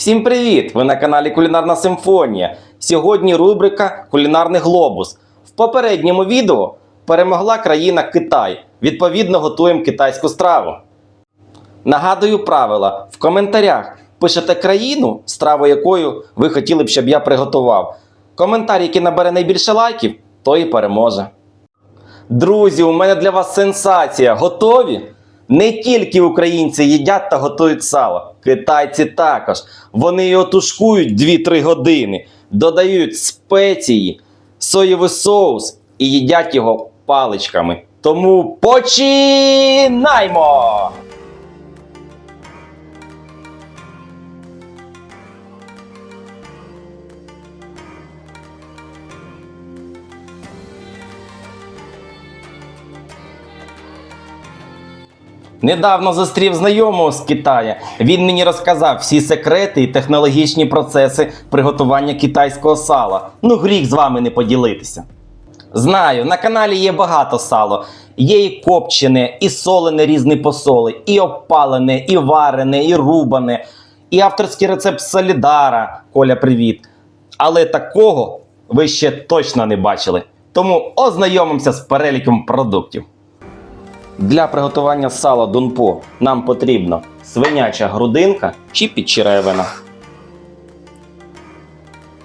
Всім привіт! Ви на каналі Кулінарна Симфонія. Сьогодні рубрика Кулінарний глобус. В попередньому відео перемогла країна Китай. Відповідно, готуємо китайську страву. Нагадую правила: в коментарях пишете країну, страву якою ви хотіли б, щоб я приготував. Коментар, який набере найбільше лайків, той і переможе. Друзі, у мене для вас сенсація. Готові? Не тільки українці їдять та готують сало, китайці також. Вони його тушкують 2-3 години, додають спеції, соєвий соус і їдять його паличками. Тому починаймо! Недавно зустрів знайомого з Китаю. Він мені розказав всі секрети і технологічні процеси приготування китайського сала. Ну, гріх з вами не поділитися. Знаю, на каналі є багато сало. Є і копчене, і солене різні посоли, і опалене, і варене, і рубане, і авторський рецепт Солідара. Коля, привіт. Але такого ви ще точно не бачили. Тому ознайомимося з переліком продуктів. Для приготування сала дунпо нам потрібно свиняча грудинка чи підчеревина,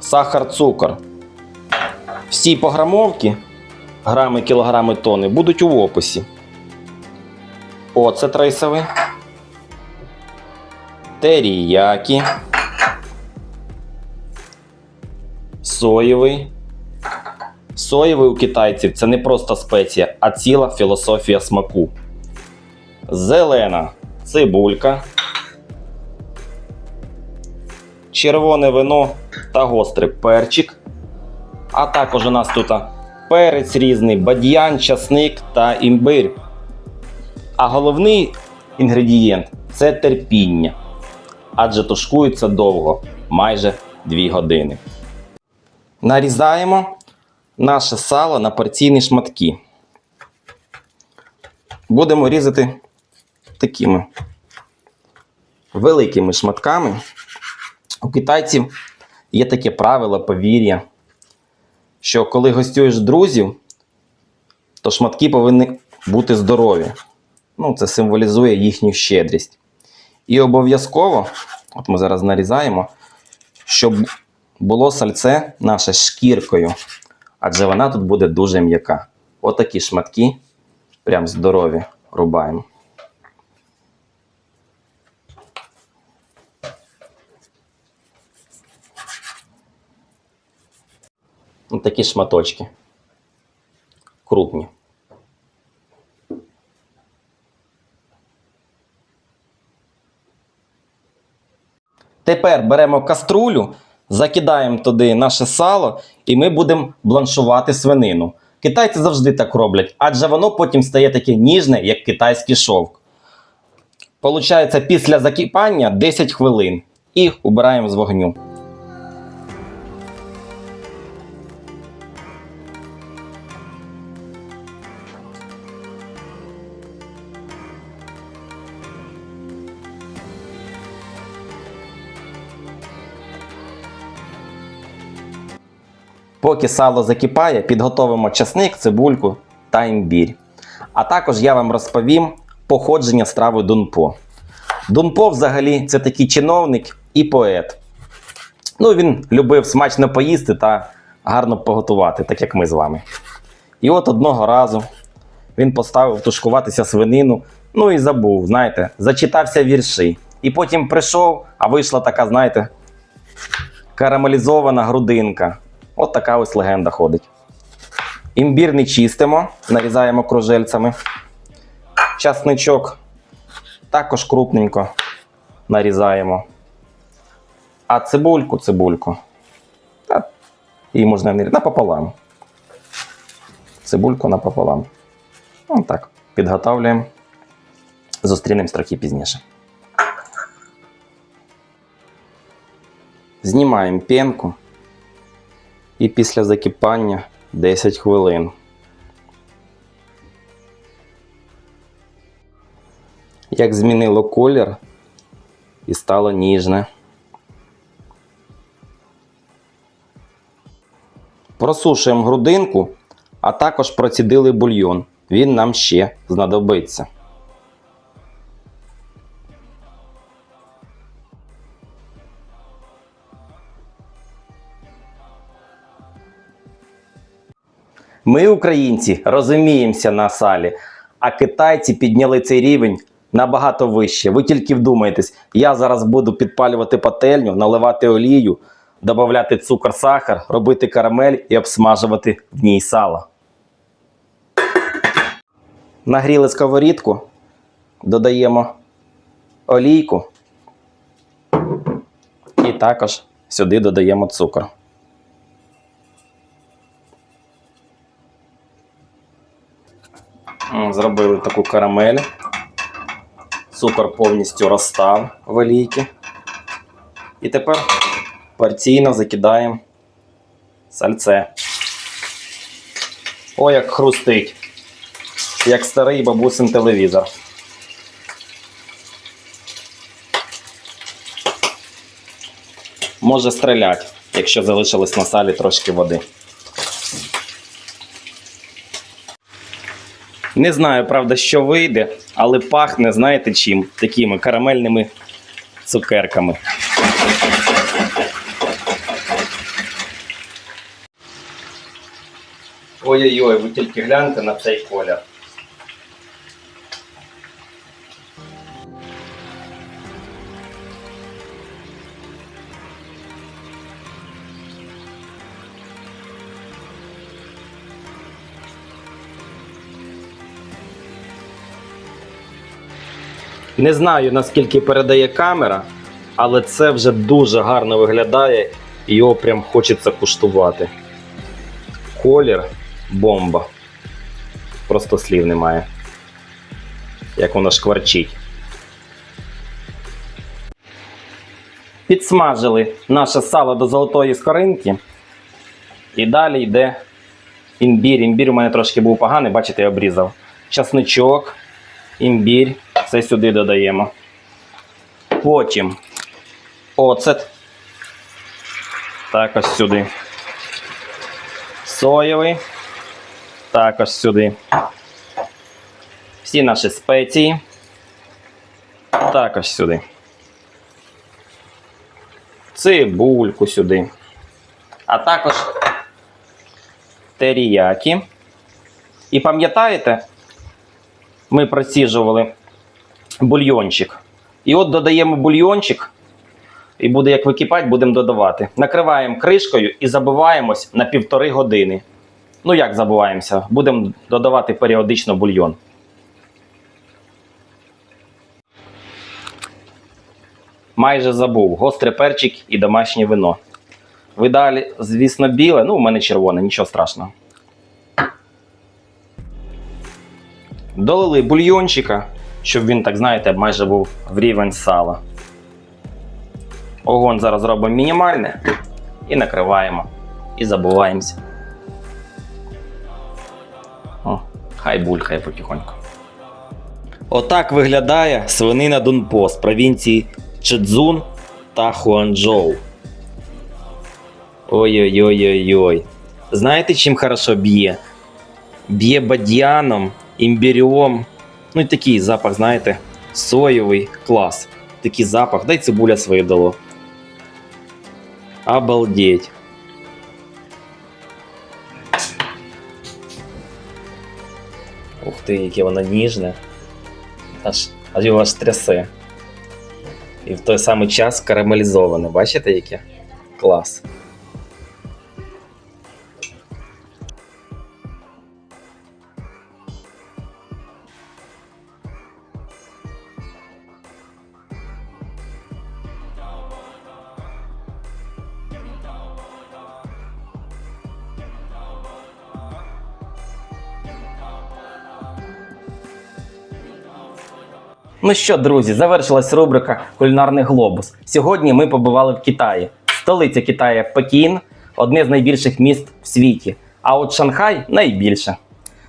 сахар, цукор. Всі пограмовки, грами, кілограми, тони, будуть у описі. Оцет рисовий, теріякі, соєвий. Соєвий у китайців це не просто спеція, а ціла філософія смаку. Зелена цибулька, червоне вино та гострий перчик. А також у нас тут перець різний, бадьян, часник та імбир. А головний інгредієнт це терпіння. Адже тушкується довго, майже 2 години. Нарізаємо наше сало на порційні шматки. Будемо різати такими великими шматками. У китайців є таке правило, повір'я, що коли гостюєш друзів, то шматки повинні бути здорові. Ну, це символізує їхню щедрість. І обов'язково, от ми зараз нарізаємо, щоб було сальце наше шкіркою адже вона тут буде дуже м'яка. Отакі шматки, прям здорові, рубаємо. Ось такі шматочки. Крупні. Тепер беремо каструлю, закидаємо туди наше сало, і ми будемо бланшувати свинину. Китайці завжди так роблять, адже воно потім стає таке ніжне, як китайський шовк. Получається, після закипання 10 хвилин і убираємо з вогню. Поки сало закипає, підготовимо часник, цибульку та імбір. А також я вам розповім походження страви Дунпо. Дунпо взагалі це такий чиновник і поет. Ну, він любив смачно поїсти та гарно поготувати, так як ми з вами. І от одного разу він поставив тушкуватися свинину, ну і забув, знаєте, зачитався вірші. І потім прийшов, а вийшла така, знаєте, карамелізована грудинка. От така ось легенда ходить. Імбір не чистимо, нарізаємо кружельцями. Часничок також крупненько нарізаємо. А цибульку, цибульку. Та її можна нарізати напополам. Цибульку напополам. Ось так. Підготовлюємо. Зустрінемось трохи пізніше. Знімаємо пенку і після закипання 10 хвилин. Як змінило колір і стало ніжне. Просушуємо грудинку, а також процідили бульйон. Він нам ще знадобиться. Ми, українці, розуміємося на салі, а китайці підняли цей рівень набагато вище. Ви тільки вдумайтесь, я зараз буду підпалювати пательню, наливати олію, додавати цукор, сахар, робити карамель і обсмажувати в ній сало. Нагріли сковорідку, додаємо олійку і також сюди додаємо цукор. Зробили таку карамель. Цукор повністю розстав в. І тепер порційно закидаємо сальце. О, як хрустить. Як старий бабусин телевізор. Може стріляти, якщо залишилось на салі трошки води. Не знаю, правда, що вийде, але пахне, знаєте чим? Такими карамельними цукерками. Ой-ой-ой, ви тільки гляньте на цей колір. Не знаю, наскільки передає камера, але це вже дуже гарно виглядає і його прям хочеться куштувати. Колір бомба. Просто слів немає. Як воно шкварчить. Підсмажили наше сало до золотої скоринки. І далі йде імбір. Імбір у мене трошки був поганий, бачите, я обрізав. Часничок, імбір. Це сюди додаємо. Потім оцет. Також сюди. Соєвий. Також сюди. Всі наші спеції. Також сюди. Цибульку сюди. А також теріякі. І пам'ятаєте, ми проціжували бульйончик. І от додаємо бульйончик, і буде як википати, будемо додавати. Накриваємо кришкою і забиваємось на півтори години. Ну як забуваємося? Будемо додавати періодично бульйон. Майже забув. Гострий перчик і домашнє вино. Ви далі, звісно, біле, ну у мене червоне, нічого страшного. Долили бульйончика, щоб він, так знаєте, майже був в рівень сала. Огонь зараз робимо мінімальний і накриваємо. І забуваємося. О, хай булькає потихоньку. Отак виглядає свинина Дунпо з провінції Чедзун та Хуанчжоу. Ой-ой-ой-ой-ой. Знаєте, чим хорошо б'є? Б'є бадьяном, імбірем. Ну і такий запах, знаєте, соєвий клас. Такий запах, дай цибуля своє дало. Обалдеть. Ух ти, яке воно ніжне. Аж, аж його аж трясе. І в той самий час карамелізоване. Бачите, яке? Клас. Ну що, друзі, завершилась рубрика Кулінарний глобус. Сьогодні ми побували в Китаї. Столиця Китаю Пекін одне з найбільших міст в світі. А от Шанхай найбільше.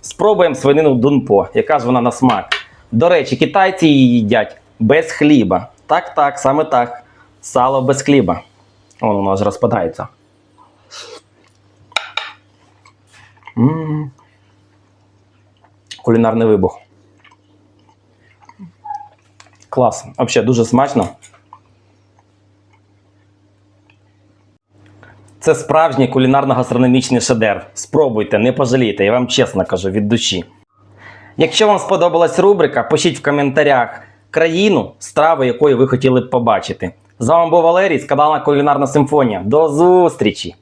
Спробуємо свинину Дунпо, яка ж вона на смак. До речі, китайці її їдять без хліба. Так, так, саме так. Сало без хліба. Воно воно аж розпадається. М. Кулінарний вибух. Клас. Взагалі дуже смачно. Це справжній кулінарно-гастрономічний шедевр. Спробуйте, не пожалійте, я вам чесно кажу від душі. Якщо вам сподобалась рубрика, пишіть в коментарях країну, страву, якої ви хотіли б побачити. З вами був Валерій з каналу Кулінарна Симфонія. До зустрічі!